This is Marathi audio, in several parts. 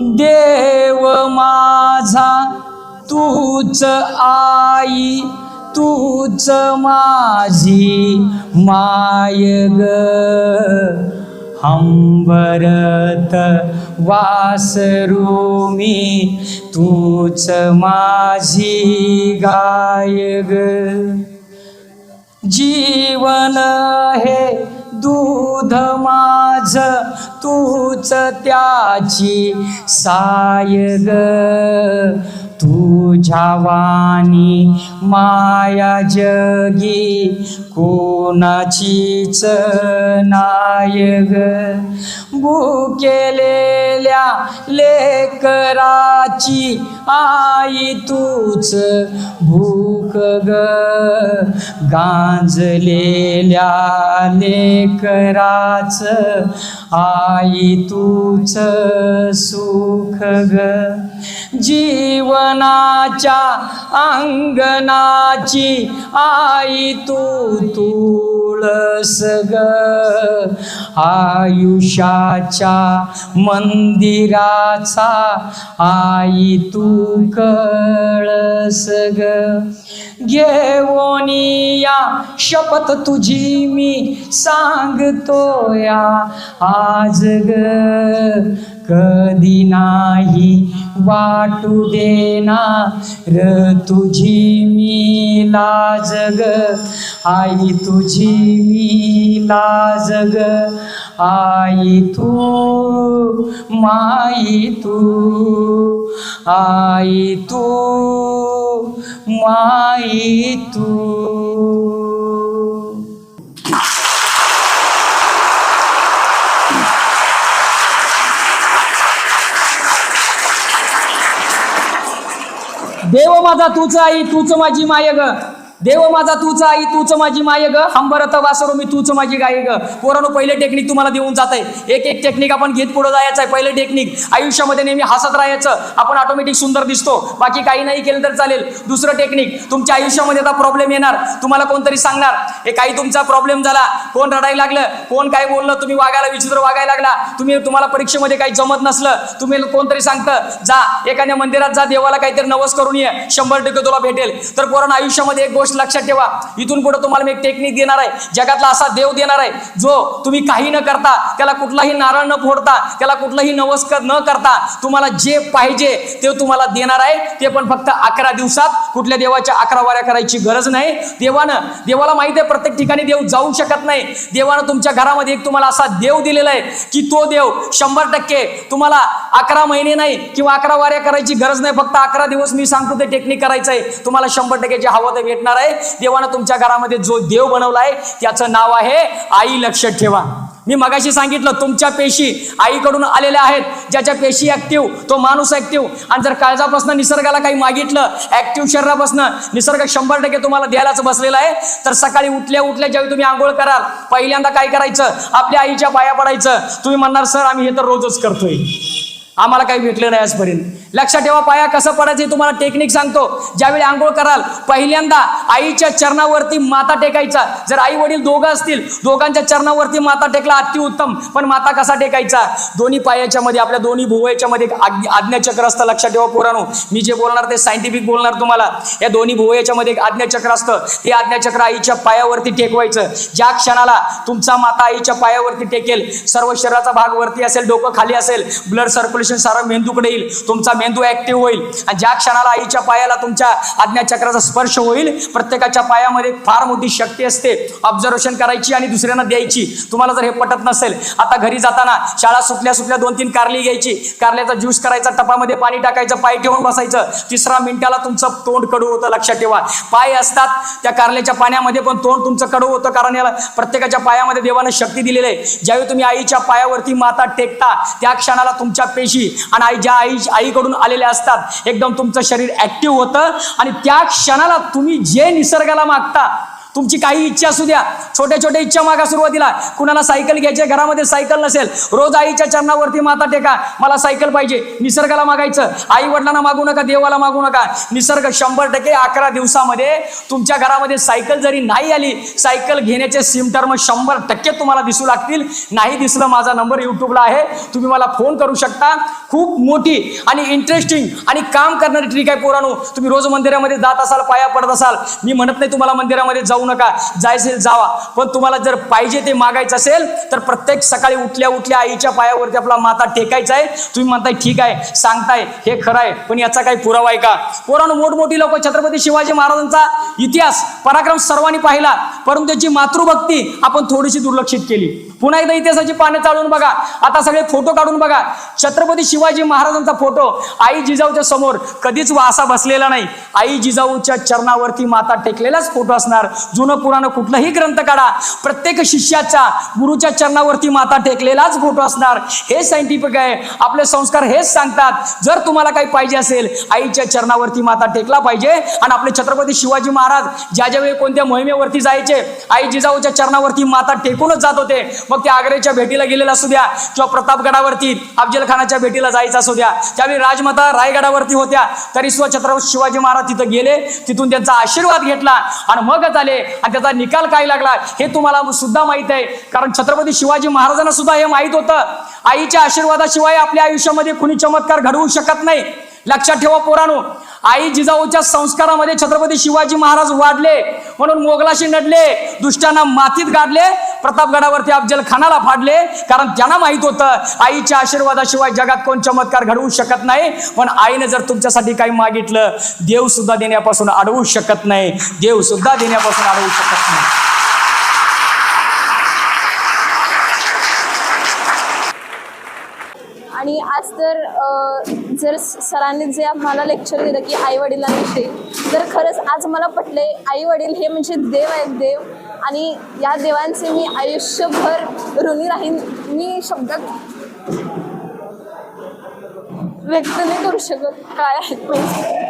देव माझा तूच आई तूच माझी माय ग हंबरत वासरू मी तूच माझी गाय ग जीवन हे दूध मा तूच त्याची साय ग. तुझ्या वाणी माया जगी कोणाचीच नाय ग. भुकेलेल्या लेकराची आई तूच भूक ग. गांजलेल्या लेकराच आई तूच सुख ग. जीवनाच्या अंगणाची आई तू तुळस ग. आयुष्याच्या मंदिराचा आई तू कळस ग घेऊनी या शपथ तुझी मी सांगतो या आज ग कधी नाही वाटू देणार तुझी मी लाजग. आई तुझी मी लाजग. आई तू माई तू. आई तू माई तू. देव माझा तूच आई तूच माझी माय ग. देव माझा तूच आई तूच माझी माय ग. हंबरत वासरो मी तूच माझी गाय ग. पोरानो पहिले टेक्निक तुम्हाला देऊन जात आहे एक एक टेक्निक आपण घेत पुढे जायचं आहे पहिले टेक्निक आयुष्यामध्ये नेहमी हसत राहायचं. आपण ऑटोमॅटिक सुंदर दिसतो. बाकी काही नाही केलं तर चालेल. दुसरं टेक्निक तुमच्या आयुष्यामध्ये आता प्रॉब्लेम येणार. तुम्हाला कोणतरी सांगणार हे काही तुमचा प्रॉब्लेम झाला. कोण रडायला लागलं? कोण काय बोललं? तुम्ही वागायला विचित्र वागायला लागला. तुम्ही तुम्हाला परीक्षेमध्ये काही जमत नसलं. तुम्ही कोणतरी सांगतं जा एखाद्या मंदिरात जा देवाला काहीतरी नवस करून ये. शंभर टक्के तुला भेटेल. तर पोरांना आयुष्यामध्ये एक गोष्ट लक्षात ठेवा. इथून पुढे तुम्हाला मी एक टेक्निक देणार आहे. जगातला असा देव देणार आहे जो तुम्ही काही न करता त्याला कुठलाही नारळ न फोडता त्याला कुठलाही नवस न करता तुम्हाला जे पाहिजे ते तुम्हाला देणार आहे. ते पण फक्त अकरा दिवसात. कुठल्या देवाच्या अकरा वाऱ्या करायची गरज नाही. देवानं देवाला माहिती आहे प्रत्येक ठिकाणी देव जाऊ शकत नाही. देवानं तुमच्या घरामध्ये एक तुम्हाला असा देव दिलेला आहे की तो देव शंभर टक्के तुम्हाला अकरा महिने नाही किंवा अकरा वाऱ्या करायची गरज नाही. फक्त अकरा दिवस मी सांगतो ते टेक्निक करायचं आहे. तुम्हाला शंभर टक्के जे हवं ते भेटणार आहे. देवानं तुमच्या घरामध्ये जो देव बनवला आहे त्याचं नाव आहे आई लक्षात ठेवा. मी मगाशी सांगितलं तुमच्या पेशी आईकडून आलेल्या आहेत. ज्याच्या पेशी ऍक्टिव्ह तो माणूस ऍक्टिव्ह आणि जर काळजापासून निसर्गाला काही मागितलं ऍक्टिव्ह शरीरापासून निसर्ग शंभर टक्के तुम्हाला द्यायलाच बसलेला आहे. तर सकाळी उठल्या उठल्या ज्यावेळी तुम्ही आंघोळ कराल पहिल्यांदा काय करायचं? आपल्या आईच्या पाया पडायचं. तुम्ही म्हणणार सर आम्ही हे तर रोजच करतोय. आम्हाला काही भेटलं नाही आजपर्यंत. लक्षात ठेवा पाया कसं पडायचं तुम्हाला टेक्निक सांगतो. ज्यावेळी आंघोळ कराल पहिल्यांदा आईच्या चरणावरती माता टेकायचा. जर आई वडील दोघं असतील दोघांच्या चरणावरती माता टेकला अतिउत्तम पण माता कसा टेकायचा? दोन्ही पायाच्या मध्ये आपल्या दोन्ही भुवयाच्या मध्ये आज्ञाचक्र असतं लक्षात ठेवा पोरानो. मी जे बोलणार ते सायंटिफिक बोलणार तुम्हाला. या दोन्ही भुवयाच्या मध्ये एक आज्ञाचक्र असतं ते आज्ञाचक्र आईच्या पायावरती टेकवायचं. ज्या क्षणाला तुमचा माता आईच्या पायावरती टेकेल सर्व शरीराचा भाग वरती असेल डोकं खाली असेल ब्लड सर्क्युलेशन सारा मेंदूकडे येईल. तुमचा मेंदू ऍक्टिव्ह होईल. आणि ज्या क्षणाला आईच्या पायाला तुमच्या आज्ञाचक्राचा स्पर्श होईल प्रत्येकाच्या पायामध्ये फार मोठी शक्ती असते. ऑब्झर्वेशन करायची आणि दुसऱ्यांना द्यायची. तुम्हाला जर हे पटत नसेल आता घरी जाताना शाळा सुटल्या सुटल्या दोन तीन कारली घ्यायची. कारल्याचा ज्यूस करायचा टपामध्ये पाणी टाकायचं पाय ठेवून बसायचं. तिसरा मिनिटाला तुमचं तोंड कडू होतं लक्षात ठेवा. पाय असतात त्या कारल्याच्या पाण्यामध्ये पण तोंड तुमचं कडू होतं कारण याला प्रत्येकाच्या पायामध्ये देवाने शक्ती दिलेली आहे. ज्यावेळी तुम्ही आईच्या पायावरती माता टेकता त्या क्षणाला तुमच्या पेशी आणि आई ज्या आई आईकडून आलेले असतात. एकदम तुमचं शरीर ऍक्टिव्ह होतं आणि त्या क्षणाला तुम्ही जे निसर्गाला मागता तुमची काही इच्छा असू द्या. छोट्या छोट्या इच्छा मागा सुरुवातीला. कुणाला सायकल घ्यायची घरामध्ये सायकल नसेल रोज आईच्या चरणावरती माता टेका. मला सायकल पाहिजे. निसर्गाला मागायचं. आई वडिलांना मागू नका देवाला मागू नका. निसर्ग शंभर टक्के अकरा दिवसामध्ये तुमच्या घरामध्ये सायकल जरी नाही आली सायकल घेण्याचे सिम टर्म शंभर टक्के तुम्हाला दिसू लागतील. नाही दिसलं माझा नंबर युट्यूबला आहे. तुम्ही मला फोन करू शकता. खूप मोठी आणि इंटरेस्टिंग आणि काम करणारी ट्रिक आहे पोरानो. तुम्ही रोज मंदिरामध्ये जात असाल पाया पडत असाल. मी म्हणत नाही तुम्हाला मंदिरामध्ये जाऊ नका. जायचे जावा. पण तुम्हाला जर पाहिजे ते मागायचं असेल तर प्रत्येक सकाळी उठल्या उठल्या आईच्या पायावरती आपला माता टेकायचा आहे. तुम्ही म्हणताय ठीक आहे सांगताय हे खरं आहे पण याचा काही पुरावा आहे का? पोरानं मोठमोठी लोक छत्रपती शिवाजी महाराजांचा इतिहास पराक्रम सर्वांनी पाहिला परंतु त्याची मातृभक्ती आपण थोडीशी दुर्लक्षित केली. पुन्हा एकदा इतिहासाची पानं चालून बघा. आता सगळे फोटो काढून बघा. छत्रपती शिवाजी महाराजांचा फोटो. आई जिजाऊच्या समोर कधीच वासा बसलेला नाही. आई जिजाऊच्या चरणावरती माता टेकलेलाच फोटो असणार. जुनं पुराणं कुठलाही ग्रंथ काढा. प्रत्येक शिष्याचा गुरुच्या चरणावरती माता टेकलेलाच फोटो असणार. हे सायंटिफिक आहे. आपले संस्कार हेच सांगतात. जर तुम्हाला काही पाहिजे असेल आईच्या चरणावरती माता टेकला पाहिजे आणि आपले छत्रपती शिवाजी महाराज ज्या ज्या वेळी कोणत्या मोहिमेवरती जायचे आई जिजाऊच्या चरणावरती माता टेकूनच जात होते. मग त्या आग्र्याच्या भेटीला गेलेला असू द्या किंवा प्रतापगडावरती अफजल खानाच्या भेटीला जायचं असू द्या. त्यावेळी राजमाता रायगडावरती होत्या तरी सुद्धा छत्रपती शिवाजी महाराज तिथं गेले तिथून त्यांचा आशीर्वाद घेतला आणि मगच आले आणि त्याचा निकाल काय लागला हे तुम्हाला सुद्धा माहीत आहे. कारण छत्रपती शिवाजी महाराजांना सुद्धा हे माहीत होतं. आईच्या आशीर्वादाशिवाय आपल्या आयुष्यामध्ये कुणी चमत्कार घडवू शकत नाही. लक्षात ठेवा पोरानो. आई जिजाऊच्या संस्कारामध्ये छत्रपती शिवाजी महाराज वाढले म्हणून मोगलाशी नडले दुष्टांना मातीत गाडले प्रतापगडावरती अफजल खानाला फाडले कारण त्यांना माहीत होतं आईच्या आशीर्वादाशिवाय जगात कोण चमत्कार घडवू शकत नाही. पण आईने जर तुमच्यासाठी काही मागितलं देव सुद्धा देण्यापासून अडवू शकत नाही. देव सुद्धा देण्यापासून अडवू शकत नाही. आणि आज तर जर सरांनी जे आम्हाला लेक्चर दिलं की आई वडिलांविषयी तर खरंच आज मला पटले आई वडील हे म्हणजे देव आहेत देव. आणि या देवांचे मी आयुष्यभर ऋणी राहीन मी शब्दात व्यक्त नाही करू शकत. काय आहेत पैसे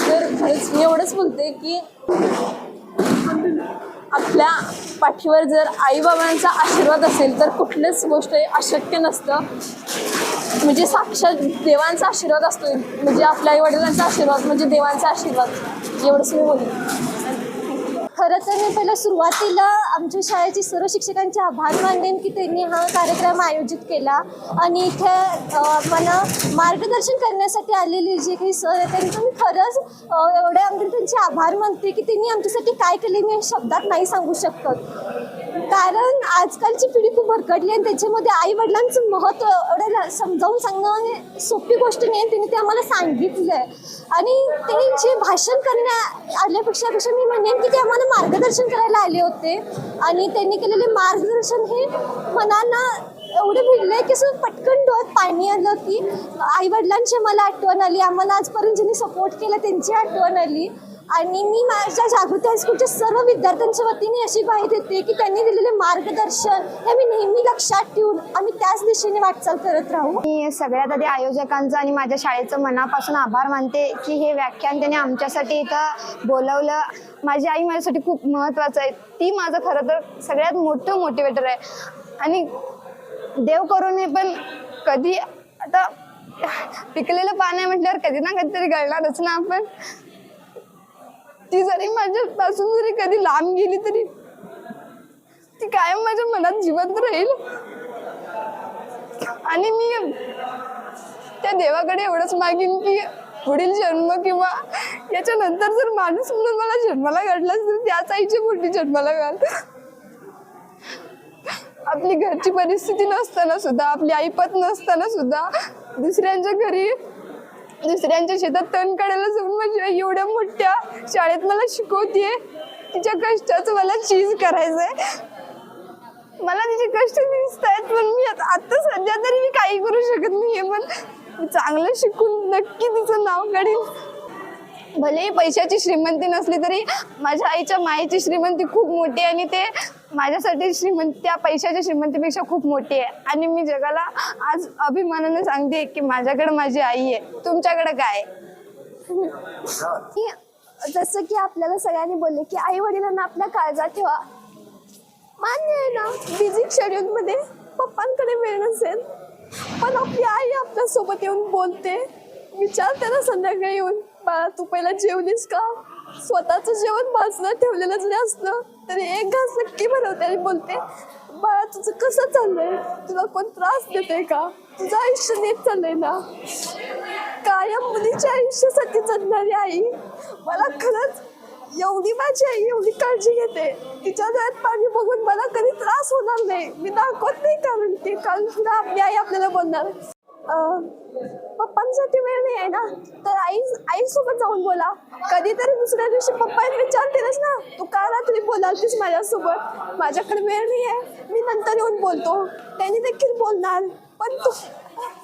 तर खरंच मी एवढंच बोलते की आपल्या पाठीवर जर आईबाबांचा आशीर्वाद असेल तर कुठलीच गोष्ट हे अशक्य नसतं. म्हणजे साक्षात देवांचा आशीर्वाद असतो म्हणजे आपल्या आई वडिलांचा आशीर्वाद म्हणजे देवांचा आशीर्वाद. एवढंच मी बोलेन. खरं तर मी पहिलं सुरुवातीला आमच्या शाळेची सर्व शिक्षकांचे आभार मानेन की त्यांनी हा कार्यक्रम आयोजित केला. आणि इथे मला मार्गदर्शन करण्यासाठी आलेले जे काही सर आहेत त्यांचं मी खरंच एवढे आमचे त्यांचे आभार मानते की त्यांनी आमच्यासाठी काय केले मी शब्दात नाही सांगू शकत. कारण आजकालची पिढी खूप भरकटली आणि त्याच्यामध्ये आई वडिलांचं महत्त्व एवढं समजावून सांगणं हे सोपी गोष्ट नाही आणि त्यांनी ते आम्हाला सांगितलं आहे. आणि त्यांनी जे भाषण करण्या आल्यापेक्षा पेक्षा मी म्हणेन की ते आम्हाला मार्गदर्शन करायला आले होते. आणि त्यांनी केलेले मार्गदर्शन हे मनांना एवढं भिडलंय की असं पटकन डोळ्यात पाणी आलं की आई वडिलांची मला आठवण आली. आम्हाला आजपर्यंत ज्यांनी सपोर्ट केला त्यांची आठवण आली. आणि मी माझ्या जागृती हायस्कूलच्या सर्व विद्यार्थ्यांच्या वतीने अशी ग्वाही देते की त्यांनी दिलेले मार्गदर्शन हे मी नेहमी लक्षात ठेवून आम्ही त्याच दिशेने वाटचाल करत राहू. मी सगळ्यात आधी आयोजकांचं आणि माझ्या शाळेचं मनापासून आभार मानते की हे व्याख्यान त्याने आमच्यासाठी इथं बोलवलं. माझी आई माझ्यासाठी खूप महत्त्वाचं आहे. ती माझं खरं तर सगळ्यात मोठं मोटिवेटर आहे. आणि देव करून पण कधी आता पिकलेलं पाणी आहे म्हटल्यावर कधी ना कधीतरी गळणारच ना आपण. ती जरी माझ्यापासून जरी कधी लांब गेली तरी ती कायम माझ्या मनात जिवंत राहील. आणि मी त्या देवाकडे एवढंच मागीन की पुढील जन्म किंवा याच्यानंतर जर माणूस म्हणून मला जन्माला घडलाच तर त्याच आईच्या मोठी जन्माला घाल. आपली घरची परिस्थिती नसताना सुद्धा आपली आईपत नसताना सुद्धा दुसऱ्यांच्या घरी दुसऱ्यांच्या शेतात तण काढायला जाऊन म्हणजे एवढ्या मोठ्या शाळेत मला शिकवतीये. तिच्या कष्टाचं मला चीज करायचंय. मला तिचे कष्ट दिसत आहेत पण मी आता सध्या तरी मी काही करू शकत नाहीये पण चांगलं शिकून नक्की तिचं नाव काढीन. भलेही पैशाची श्रीमंती नसली तरी माझ्या आईच्या मायेची श्रीमंती खूप मोठी आहे आणि ते माझ्यासाठी श्रीमंती त्या पैशाच्या श्रीमंतीपेक्षा खूप मोठी आहे. आणि मी जगाला आज अभिमानाने सांगते की माझ्याकडे माझी आई आहे. तुमच्याकडे काय आहे? की जसं की आपल्याला सगळ्यांनी बोलले की आई वडिलांना आपल्या काळजात ठेवा. मान्य आहे ना बिझी शेड्यूलमध्ये पप्पांकडे वेळ नसेल. पण आपली आई आपल्यासोबत येऊन बोलते. विचारते ना संध्याकाळी येऊन बाळा तू पहिला जेवलीस का? स्वतःचं जेवण बाजूला ठेवलेलं जरी असलं. तरी एक घास नक्की भरवते आणि बोलते बाळा तुझं कसं चाललंय? तुला कोण त्रास देते का? तुझं आयुष्य नीट चाललंय ना? कायम मुलीच्या आयुष्यासाठी जगणारी आई मला खरंच एवढी माझी आई एवढी काळजी घेते. तिच्या डोळ्यात पाणी बघून मला कधी त्रास होणार नाही. मी दाखवत नाही कारण ते कारण सुद्धा आपली आई आपल्याला बोलणार पप्पांसाठी वेळ नाही आहे ना. तर आई आईसोबत जाऊन बोला. कधीतरी दुसऱ्या दिवशी पप्पा विचारतीलच ना. तू का रात्री बोलालतीस माझ्यासोबत? माझ्याकडे वेळ नाही आहे. मी नंतर येऊन बोलतो. त्यांनी देखील बोलणार. पण तू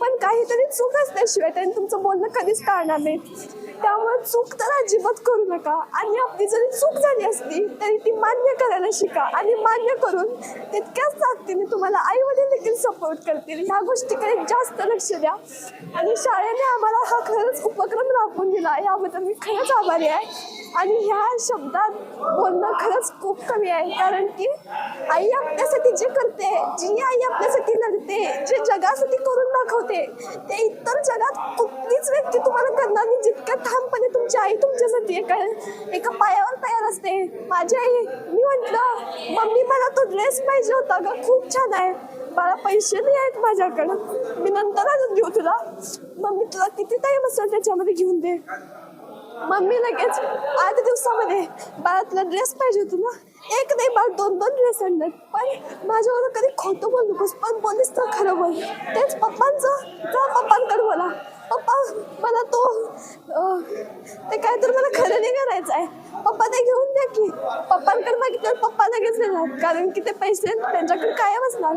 पण काहीतरी चूक असल्याशिवाय त्यांनी तुमचं बोलणं कधीच टाळणार नाही. त्यामुळे चूक तर अजिबात करू नका. आणि आपली जरी चूक झाली असली तरी ती मान्य करायला शिका. आणि मान्य करून तितक्याच ताकदीने तुम्हाला आई वडील देखील सपोर्ट करतील. ह्या गोष्टीकडे जास्त लक्ष द्या. आणि शाळेने आम्हाला हा खरंच उपक्रम राबवून दिला. याबद्दल मी खरंच आभारी आहे. आणि ह्या शब्दात बोलणं खरंच खूप कमी आहे. कारण की आई आपल्यासाठी जे करते जी आई आपल्यासाठी लढते जे जगासाठी करून दाखवते ते इतर जगात कुठलीच व्यक्ती तुम्हाला करणार नाही. जितक्या ठामपणे तुमची आई तुमच्यासाठी एका एका पायावर तयार असते. माझी आई मी म्हटलं मम्मी मला तो ड्रेस पाहिजे होता ग. खूप छान आहे. मला पैसे नाही आहेत माझ्याकडं. मी नंतर अजून घेऊ तुला. मम्मी तुला किती टाईम असेल त्याच्यामध्ये घेऊन दे? मम्मी लगेच आठ दिवसामध्ये बाळातला ड्रेस पाहिजे होतो ना. एक नाही बाळ दोन दोन ड्रेस आणणार. पण माझ्यावर कधी खोटं बोल नकोस पण बोलीस तर खरं बोल. तेच पप्पांचं जा पप्पांकडे बोला. पप्पा मला तो ते काय तर मला खरं नाही करायचं आहे. पप्पा ते घेऊन द्या की. पप्पांकडे मागितल्यावर पप्पा लगेच देणार कारण की ते पैसे त्यांच्याकडे कायम असणार.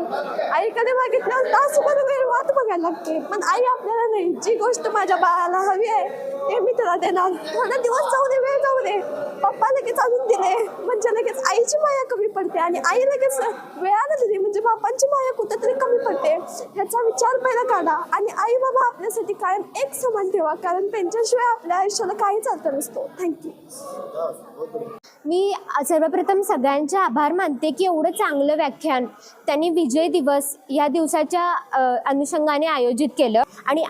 आईकडे मागितल्यावर तासभर वेळ वाट बघायला लागते. पण आई आपल्याला नाही. जी गोष्ट माझ्या बाळाला हवी आहे ते मी त्याला देणार. थोडा दिवस जाऊ दे वेळ जाऊ दे. पप्पा लगेच आणून दिले. म्हणजे लगेच आईची माया कमी पडते आणि आई लगेच वेळानं दिली. म्हणजे बापांची माया कुठेतरी कमी पडते. ह्याचा विचार पहिला काढा. आणि आई बाबा आपल्यासाठी एक समान ठेवा कारण त्यांच्याशिवाय आपल्या आयुष्याला काहीच अर्थ नसतो. थँक्यू मी सर्वप्रथम सगळ्यांचे आभार मानते की एवढं चांगलं व्याख्यान त्यांनी विजय दिवस या दिवसाच्या अनुषंगाने आयोजित केलं. आणि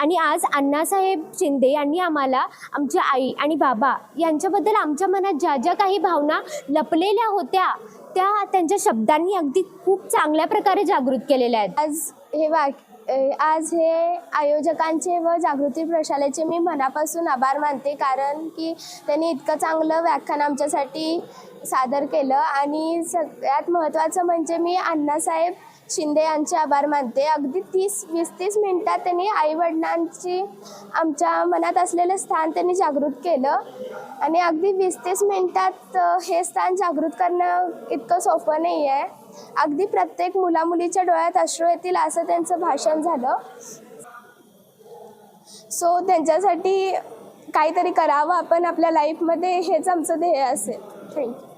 आणि आज अण्णासाहेब शिंदे यांनी आम्हाला आमच्या आई आणि बाबा यांच्याबद्दल आमच्या मनात ज्या ज्या काही भावना लपलेल्या होत्या त्या त्यांच्या शब्दांनी अगदी खूप चांगल्या प्रकारे जागृत केलेल्या आहेत. आज हे वाक आज हे आयोजकांचे व जागृती प्रशालेचे मी मनापासून आभार मानते कारण की त्यांनी इतकं चांगलं व्याख्यान आमच्यासाठी सादर केलं. आणि सगळ्यात महत्त्वाचं म्हणजे मी अण्णासाहेब शिंदे यांचे आभार मानते. अगदी तीस वीस तीस मिनटात त्यांनी आईवडिलांची आमच्या मनात असलेलं स्थान त्यांनी जागृत केलं. आणि अगदी वीस तीस मिनटात हे स्थान जागृत करणं इतकं सोपं नाही आहे अगदी प्रत्येक मुलामुलीच्या डोळ्यात अश्रू येतील असं त्यांचं भाषण झालं. सो त्यांच्यासाठी काहीतरी करावं आपण आपल्या लाईफमध्ये हेच आमचं ध्येय असेल. थँक्यू